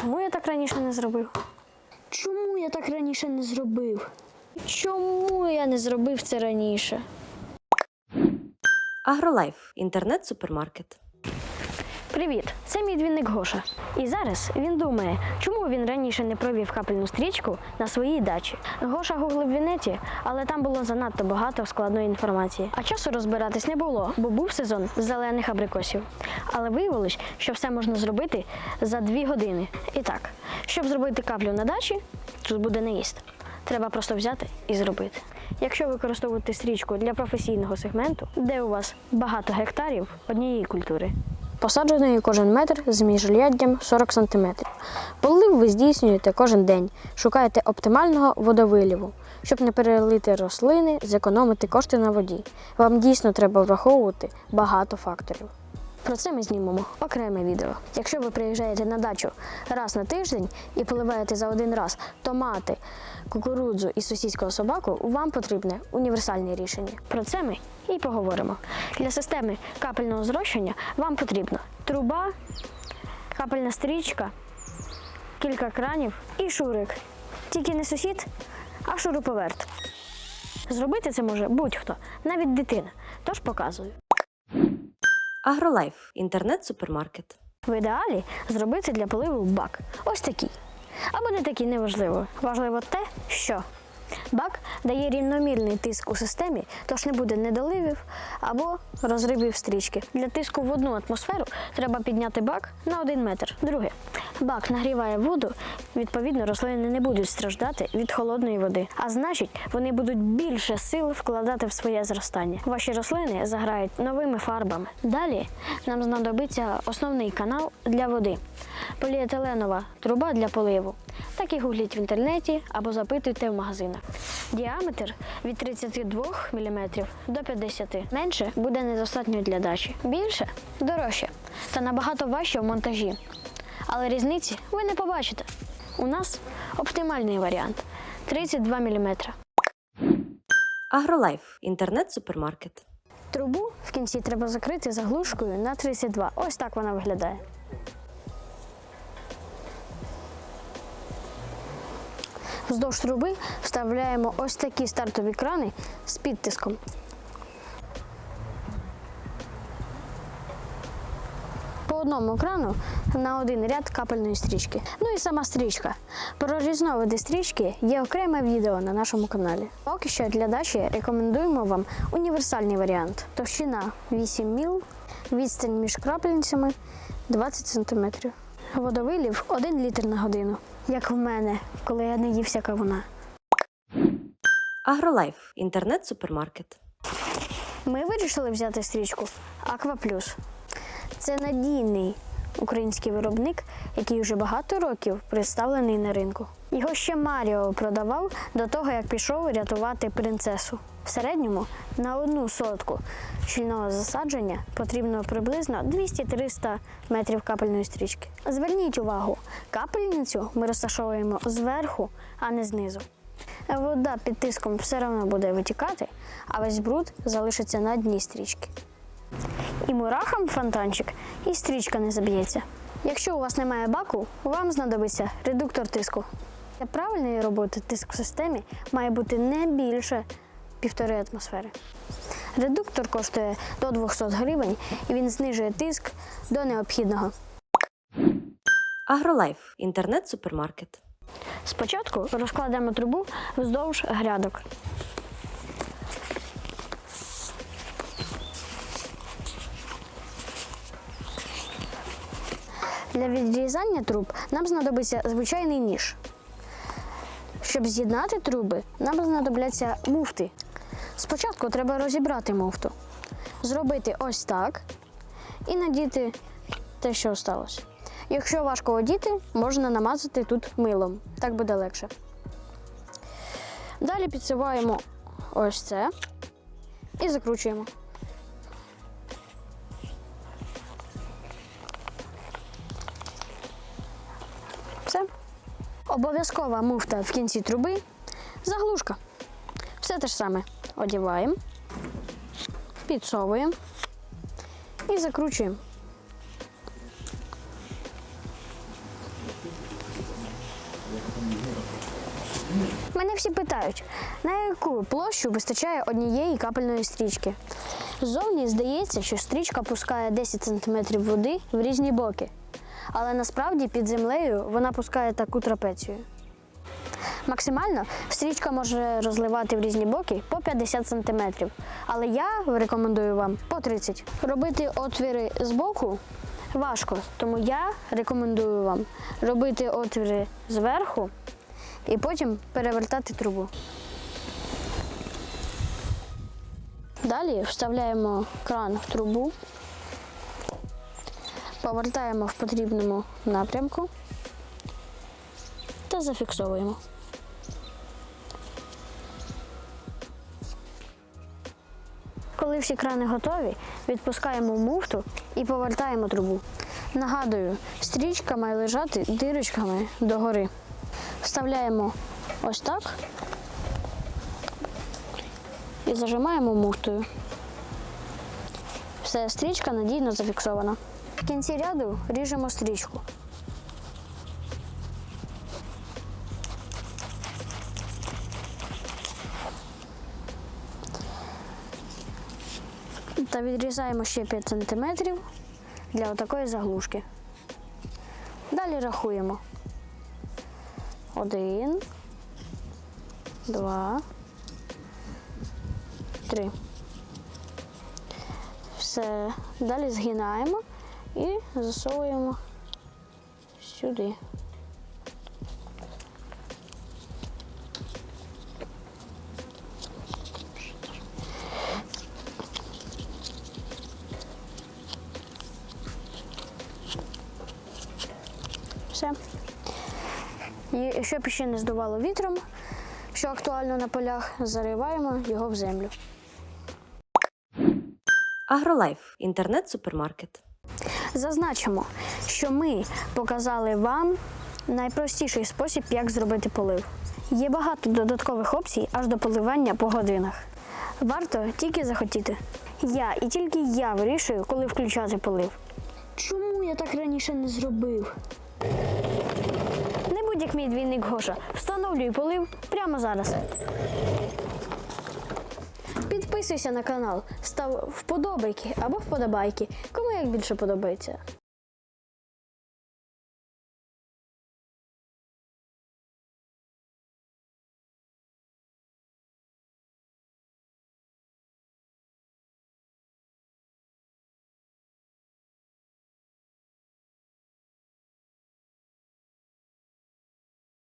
Чому я так раніше не зробив? Чому я так раніше не зробив? Чому я не зробив це раніше? Агролайф інтернет-супермаркет. Привіт, це мій двійник Гоша. І зараз він думає, чому він раніше не провів капельну стрічку на своїй дачі. Гоша гуглив в інеті, але там було занадто багато складної інформації. А часу розбиратись не було, бо був сезон зелених абрикосів. Але виявилось, що все можна зробити за дві години. І так, щоб зробити каплю на дачі, тут буде наїзд. Треба просто взяти і зробити. Якщо використовувати стрічку для професійного сегменту, де у вас багато гектарів однієї культури, посадженої кожен метр з міжряддям 40 см. Полив ви здійснюєте кожен день, шукаєте оптимального водовиліву, щоб не перелити рослини, зекономити кошти на воді. Вам дійсно треба враховувати багато факторів. Про це ми знімемо окреме відео. Якщо ви приїжджаєте на дачу раз на тиждень і поливаєте за один раз томати, кукурудзу і сусідського собаку, вам потрібне універсальне рішення. Про це ми і поговоримо. Для системи капельного зрощення вам потрібна труба, капельна стрічка, кілька кранів і шурик. Тільки не сусід, а шуруповерт. Зробити це може будь-хто, навіть дитина. Тож показую. Агролайф інтернет-супермаркет. В ідеалі зробити для поливу бак. Ось такий. Або не такий неважливо. Важливо те, що бак дає рівномірний тиск у системі, тож не буде недоливів або розривів стрічки. Для тиску в одну атмосферу треба підняти бак на один метр. Друге, бак нагріває воду, відповідно, рослини не будуть страждати від холодної води. А значить, вони будуть більше сил вкладати в своє зростання. Ваші рослини заграють новими фарбами. Далі нам знадобиться основний канал для води. Поліетиленова труба для поливу. Так і гугліть в інтернеті або запитуйте в магазинах. Діаметр від 32 мм до 50 Менше буде недостатньо для дачі. Більше дорожче та набагато важче в монтажі. Але різниці ви не побачите. У нас оптимальний варіант 32 мм. Агролайф інтернет-супермаркет. Трубу в кінці треба закрити заглушкою на 32. Ось так вона виглядає. Вздовж труби вставляємо ось такі стартові крани з підтиском. Одному крану на один ряд капельної стрічки. Ну і сама стрічка. Про різновиди стрічки є окреме відео на нашому каналі. Поки що для дачі рекомендуємо вам універсальний варіант. Товщина 8 міл, відстань між крапельницями 20 см. Водовилів 1 літр на годину, як в мене, коли я не ївся кавуна. Агролайф інтернет-супермаркет. Ми вирішили взяти стрічку Акваплюс. Це надійний український виробник, який вже багато років представлений на ринку. Його ще Маріо продавав до того, як пішов рятувати принцесу. В середньому на одну сотку щільного засадження потрібно приблизно 200-300 метрів капельної стрічки. Зверніть увагу, капельницю ми розташовуємо зверху, а не знизу. Вода під тиском все одно буде витікати, а весь бруд залишиться на дні стрічки. І мурахам фонтанчик, і стрічка не заб'ється. Якщо у вас немає баку, вам знадобиться редуктор тиску. Для правильної роботи тиск в системі має бути не більше півтори атмосфери. Редуктор коштує до 200 гривень і він знижує тиск до необхідного. Агролайф інтернет-супермаркет. Спочатку розкладемо трубу вздовж грядок. Для відрізання труб нам знадобиться звичайний ніж. Щоб з'єднати труби, нам знадобляться муфти. Спочатку треба розібрати муфту, зробити ось так і надіти те, що осталось. Якщо важко одіти, можна намазати тут милом. Так буде легше. Далі підсиваємо ось це і закручуємо. Обов'язкова муфта в кінці труби, заглушка. Все те ж саме одіваємо, підсовуємо і закручуємо. Мене всі питають, на яку площу вистачає однієї капельної стрічки. Ззовні здається, що стрічка пускає 10 см води в різні боки але насправді під землею вона пускає таку трапецію. Максимально стрічка може розливати в різні боки по 50 см, але я рекомендую вам по 30. Робити отвіри з боку важко, тому я рекомендую вам робити отвіри зверху і потім перевертати трубу. Далі вставляємо кран в трубу, повертаємо в потрібному напрямку та зафіксовуємо. Коли всі крани готові, відпускаємо муфту і повертаємо трубу. Нагадую, стрічка має лежати дирочками догори. Вставляємо ось так і зажимаємо муфтою. Все, стрічка надійно зафіксована. В кінці ряду ріжемо стрічку. Та відрізаємо ще 5 см для отакої заглушки. Далі рахуємо. Один, два, три. Все. Далі згинаємо і засовуємо сюди. І щоб ще не здувало вітром, що актуально на полях, зариваємо його в землю. Агролайф. Інтернет-супермаркет. Зазначимо, що ми показали вам найпростіший спосіб, як зробити полив. Є багато додаткових опцій аж до поливання по годинах. Варто тільки захотіти. Я і тільки я вирішую, коли включати полив. Чому я так раніше не зробив? Не будь як мій двійник Гоша. Встановлюй полив прямо зараз. Підписуйся на канал, став вподобайки або вподобайки, кому як більше подобається.